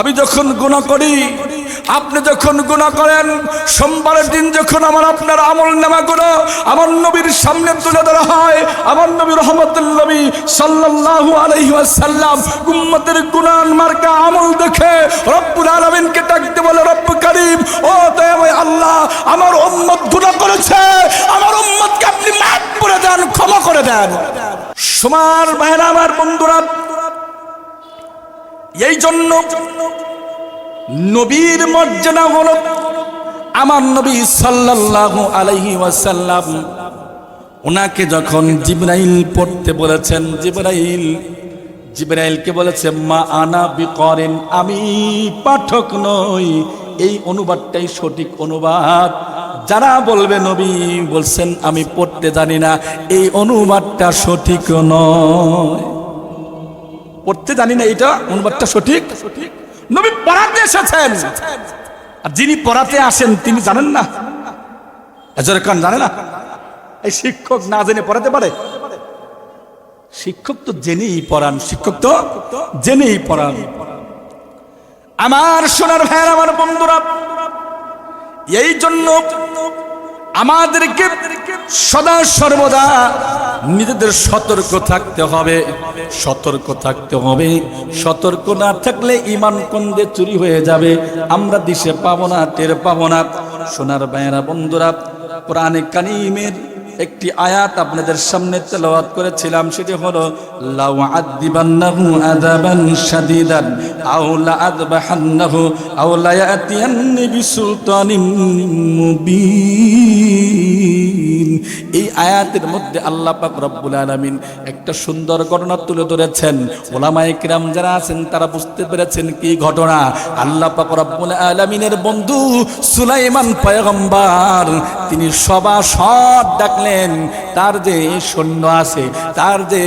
আমি যখন গুণা করি, আপনি যখন গুণা করেন, সোমবারের দিন যখন আমার আপনার আমল নামা গুলো আমার নবীর সামনে তুলে ধরা হয়, আমার নবী রহমতুল্নবী সাল্লাল্লাহু আলাইহি ওয়াসাল্লাম উম্মতের গুনান মার্কা আমল দেখে রব্বুল আলামিনকে ডাকতে বলে, রব্ব করিম, ও দয়াময় আল্লাহ, আমার উম্মত গুনাহ করেছে, আমার উম্মতকে আপনি মাফ করে দেন, ক্ষমা করে দেন। সমার ভাইরা, আমার বন্ধুরা এই জন্য নবীর মর্যাদা হল আমার নবী সাল্লাল্লাহু আলাইহি ওয়াসাল্লাম। ওনাকে যখন জিব্রাইল পড়তে বলেছেন, জিব্রাইল জিব্রাইলকে বলেছে, মা আনা বিকরেন, আমি পাঠক নই। এই অনুবাদটাই সঠিক অনুবাদ। যারা বলবে নবী, বলছেন, আমি পড়তে জানি না। এই অনুবাদটা সঠিক নয়। পড়তে জানি না এটা, অনুবাদটা সঠিক। নবী পড়াতে এসেছেন। আর যিনি পড়াতে আসেন, তিনি জানেন না। খান জানে না। এই শিক্ষক না জেনে পড়াতে পারে? শিক্ষক তো জেনেই পড়ান, শিক্ষক তো জেনেই পড়ান। আমার সোনার ভাইয়ের, আমার বন্ধুরা, এই জন্য আমাদেরকে সদা সর্বদা নিজেদের সতর্ক থাকতে হবে। সতর্ক থাকতে হবে। সতর্ক না থাকলে ইমান কন্দে চুরি হয়ে যাবে? আমরা দিশে পাবো না, টের পাবো না। সোনার বায়রা বন্ধুরা প্রাণে কানিমের একটি আয়াত আপনাদের সামনে তেলাওয়াত করেছিলাম, সেটি হলো, লাউ আদিবান্নাহু আযাবান শাদীদান, আও লা আযবাহান্নাহু আও লা ইয়াতিয়ান্নি বিসুলতানিন মুবিন। এই আয়াতের মধ্যে আল্লাহ পাক রব্বুল আলামিন একটা সুন্দর ঘটনা তুলে ধরেছেন। ওলামায়ে কিরাম যারা আছেন, তারা বুঝতে পেরেছেন কি ঘটনা। আল্লাহ পাক রব্বুল আলামিনের বন্ধু সুলাইমান পয়গম্বর, তিনি সবা সব ডাকলেন তার যে সৈন্য আছে, তার যে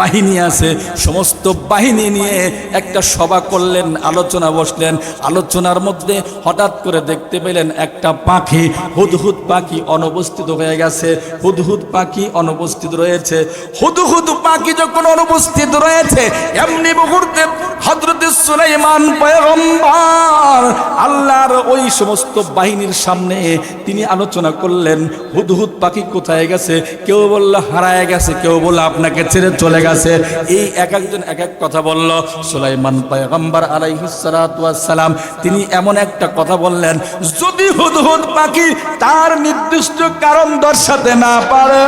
বাহিনী আছে, সমস্ত বাহিনী নিয়ে একটা সভা করলেন, আলোচনা বসলেন। আলোচনার মধ্যে হঠাৎ করে দেখতে পেলেন একটা পাখি, হুদহুদ পাখি অনুপস্থিত হয়ে গেছে। হুদহুদ পাখি অনুপস্থিত রয়েছে। হুদহুদ পাখি যখন অনুপস্থিত রয়েছে, এমনি মুহূর্তে হজরত সুলাইমান পয়গম্বর আল্লাহর ওই সমস্ত বাহিনীর সামনে তিনি আলোচনা করলেন, হুদহুদ পাখি কোথায়? গেছে? কেউ বলল, হারায় গেছে। কেউ বলল, আপনাকে ছেড়ে চলে গেছে। এই এক একজন এক এক কথা বলল। সুলাইমান পয়গম্বর আলাইহিসসালাম তিনি এমন একটা কথা বললেন, যদি হুদহুদ পাখি তার নির্দিষ্ট কারণ দর্শাতে না পারে,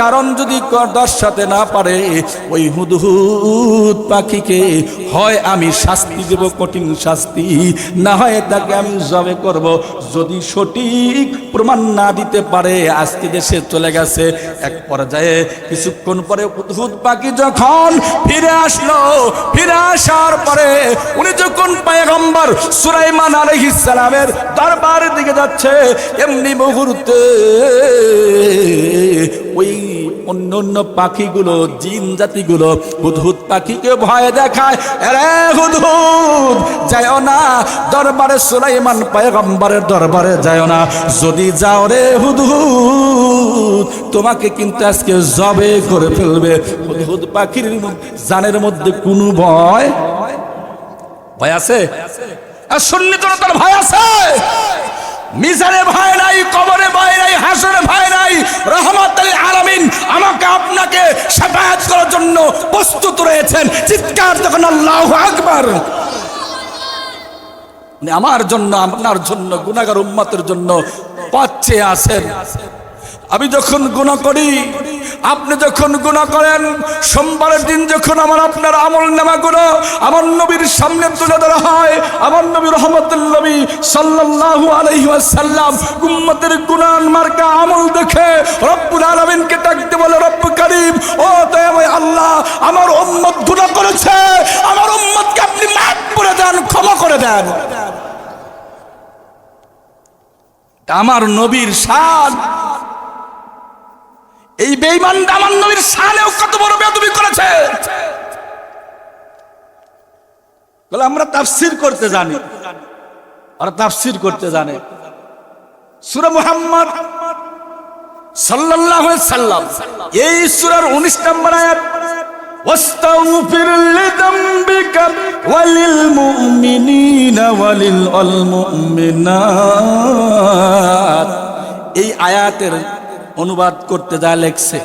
কারণ যদি দর্শাতে না পারে, ওই হুদহুদ পাখিকে হয় আমি শাস্তি দেব, কঠিন শাস্তি। না হয় তাকে আমি জবে করব। যদি সঠিক প্রমাণ না দিতে পারে আজকে দেশে চলে গেছে এক পর্যায়ে। কিছুক্ষণ পরে উদ্ভুত পাখি যখন ফিরে আসলো, ফিরে আসার পরে উনি যখন পায়গম্বর সুরাইমান আলাইহিস সালামের দরবারের দিকে যাচ্ছে, এমনি মুহূর্তে ওই অন্য অন্য পাখিগুলো, জিন জাতিগুলো, হুদহুদ পাখিকে ভয় দেখায়। আরে হুদহুদ যায় না, দরবারে সুলাইমান পয়গম্বরের দরবারে যায় না। যদি যাও রে হুদহুদ, তোমাকে কিন্তু আজকে জবে করে ফেলবে। হুদহুদ পাখির জানের মধ্যে কোনো ভয় ভয় আছে? আর সুন্নি জনতার ভয় আছে। মিজানে ভয় নাই, কবরে ভয় নাই, হাসরে ভয় নাই। রহমত আলী আলমিন আমাকে আপনাকে সাফায়াত করার জন্য প্রস্তুত রয়েছেন। চিৎকার যখন আল্লাহ আকবর। আমার জন্য, আপনার জন্য গুণাগার উম্মতের জন্য পথে আছেন। আমি যখন গুণা করি আপনি যখন গুণা করেন, সোমবারের দিন যখন আমার আপনার আমল নামা গুলো আমার নবীর সামনে তুলে ধরা হয়, আমার নবী রহমতুল্নবী সাল্লাল্লাহু আলাইহি ওয়াসাল্লাম উম্মতের গুনান মার্কা আমল দেখে রব্বুল আলামিনকে ডাকতে বলে, রব্ব করিম, ও দয়াময় আল্লাহ, আমার উম্মত গুনাহ করেছে, আমার উম্মতকে আপনি মাফ করে দেন, ক্ষমা করে দেন। আমার নবীর শান এই বেঈমান আমার নবীর শানেও কত বড় বেদবি করেছে বলে আমরা তাফসির করতে জানি আর তাফসির করতে জানে সূরা মুহাম্মদ সাল্লাল্লাহু আলাইহি সাল্লাম এই সূরার 19 নম্বর আয়াত واستغفر لذنبك وللمؤمنين وللمؤمنات এই আয়াতের অনুবাদ করতে যা লেখছে।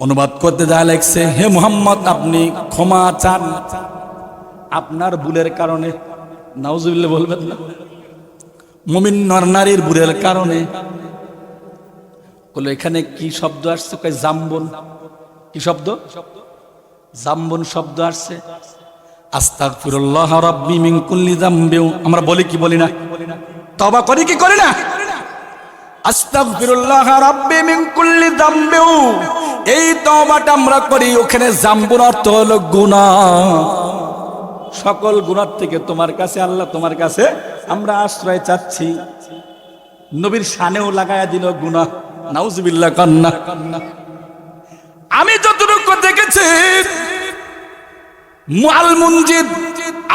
অনুবাদ করতে যা লেখছে, হে মোহাম্মদ, আপনি ক্ষমা চান। আপনার ভুলের কারণে, নাউজুবিল্লাহ বলবেন না। মুমিন নর নারীর ভুলের কারণে। বলে, এখানে কি শব্দ আসছে? কয়, জাম্বন। কি শব্দ? জাম্বন শব্দ আসছে। আস্তাগফিরুল্লাহ রাব্বি মিন কুল্লি যামবিউ আমরা বলি কি, বলি না। তওবা করি কি, করি না? আস্তাগফিরুল্লাহ রাব্বি মিন কুল্লি যামবিউ এই তওবাটা আমরা করি, ওখানে জাম্বুর অর্থ হলো গুনাহ। সকল গুনার থেকে তোমার কাছে, আল্লাহ তোমার কাছে আমরা আশ্রয় চাচ্ছি। নবীর শানেও লাগায়া দিল গুনাহ। নাউজুবিল্লাহ, কান্না। আমি যতটুকু দেখেছি আল মুনজিদ,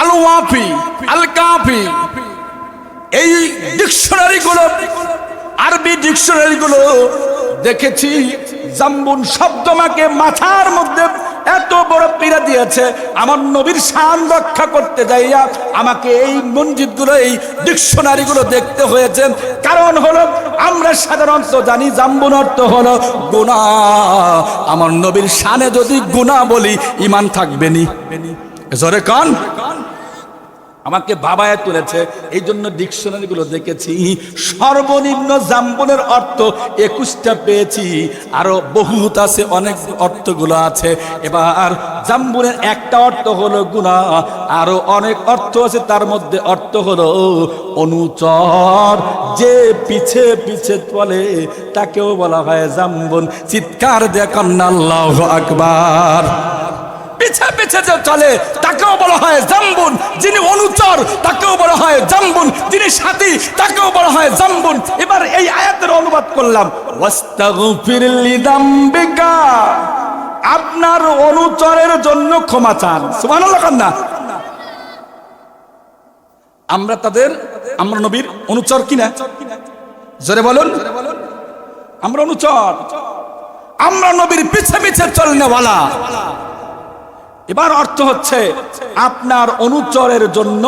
আল ওয়াফি, আল কাফি, এই ডিকশনারি গুলো আরবি ডিকশনারি গুলো দেখেছি। জাম্বুন শব্দ আমাকে মাথার মধ্যে এত বড় পীড়া দিয়েছে। আমার নবীর শান রক্ষা করতে যাইয়া আমাকে এই মসজিদগুলো এই ডিকশনারি গুলো দেখতে হয়েছে। কারণ হলো, আমরা সাধারণত জানি জাম্বুন অর্থ হলো গুণা। আমার নবীর শানে যদি গুণা বলি ইমান থাকবে নি। জোরে কন। আমাকে বাবায় তুলেছে। এই জন্য ডিকশনারি গুলো দেখেছি। সর্বনিম্ন জাম্বনের অর্থ একুশটা পেয়েছি। আরও বহুত আছে, অনেক অর্থগুলো আছে। এবার জাম্বুনের একটা অর্থ হলো গুণা। আরও অনেক অর্থ আছে, তার মধ্যে অর্থ হলো অনুচর। যে পিছে পিছে চলে, তাকেও বলা হয় জাম্বন। চিৎকার দেখেন আল্লাহ আকবার। পিছে পিছে যে চলে। তাকেও বলা হয় জাম্বুন, যিনি অনুচর, তাকেও বলা হয় জাম্বুন, যিনি সাথী, তাকেও বলা হয় জাম্বুন। এবার এই আয়াতের অনুবাদ করলাম। আপনার অনুচরের জন্য ক্ষমা চান। সুবহানাল্লাহ কান্না আমরা তাদের, আমরা নবীর অনুচর কিনা? জোরে বলুন। আমরা অনুচর। আমরা নবীর পিছে পিছে চলনেওয়ালা। এবার অর্থ হচ্ছে আপনার অনুচরের জন্য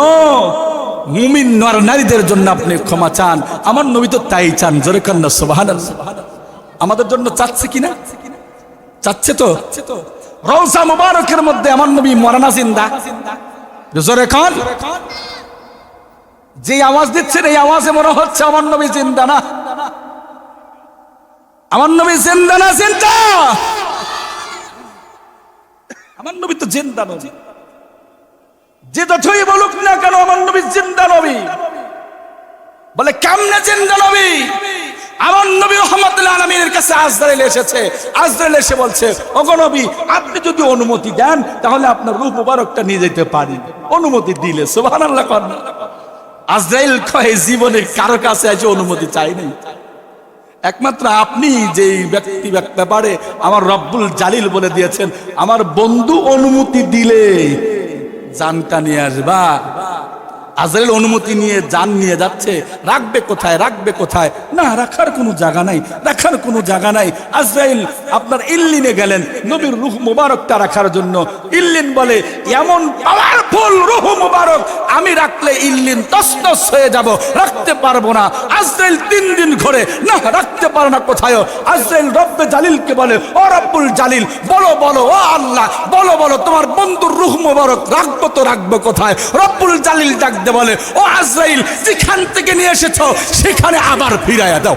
নর নারীদের জন্য আপনি ক্ষমা চান। আমার নবী তো তাই চান, জোরে কান্না সোবাহান আমাদের জন্য চাচ্ছে কিনা চাচ্ছে তো। রৌসা মুবারকের মধ্যে আমার নবী মরানা জিন্দা। জোরে খান যে আওয়াজ দিচ্ছেন, এই আওয়াজে মনে হচ্ছে আমার নবী জিন্দা না। আমার নবী জিন্দা না, জিন্দা! আমার নবী তো জিন্দা নবী। যে যতই বলুক না কেন আমার নবী জিন্দা নবী। বলে, কেমনে জিন্দা নবী? আমার নবী রহমতুল্লাহ কাছে আজরাইল এসেছে। আজরাইল এসে বলছে, ওগো নবী, আপনি যদি অনুমতি দেন, তাহলে আপনার রূপ মুবারকটা নিয়ে যেতে পারি। অনুমতি দিলে, সুবহানাল্লাহ করেন আজরাইল কয়ে, জীবনে কারও কাছে আছে অনুমতি চাই নাই একমাত্র আপনি যেই ব্যক্তি ব্যাপারে আমার রব্বুল জালিল বলে দিয়েছেন, আমার বন্ধু অনুমতি দিলে জানটা নিয়ে আসবা। আজরাইল অনুমতি নিয়ে জান নিয়ে যাচ্ছে। রাখবে কোথায়? রাখবে কোথায়? না, রাখার কোনো জায়গা নাই। রাখার কোনো জায়গা নাই। আজরাইল আপনার ইল্লিনে গেলেন। নবীর রুহ মুবারকটা রাখার জন্য। ইল্লিন বলে, এমন পাওয়ারফুল রুহ মুবারক, আমি রাখলে ইল্লিন তসনস হয়ে যাব। রাখতে পারব না। আজরাইল তিন দিন ঘরে। না, রাখতে পারো না কোথায় আজরাইল রব্বে জালিলকে বলে, ও রব্বুল জালিল, বলো বলো, ও আল্লাহ, বলো বলো, তোমার বন্ধুর রুহ মুবারক রাখব তো রাখব কোথায়? রব্বুল জালিল ডাকতে বলে ও আজরাইল যেখান থেকে নিয়ে এসেছ সেখানে আবার ফিরাইয়া দাও।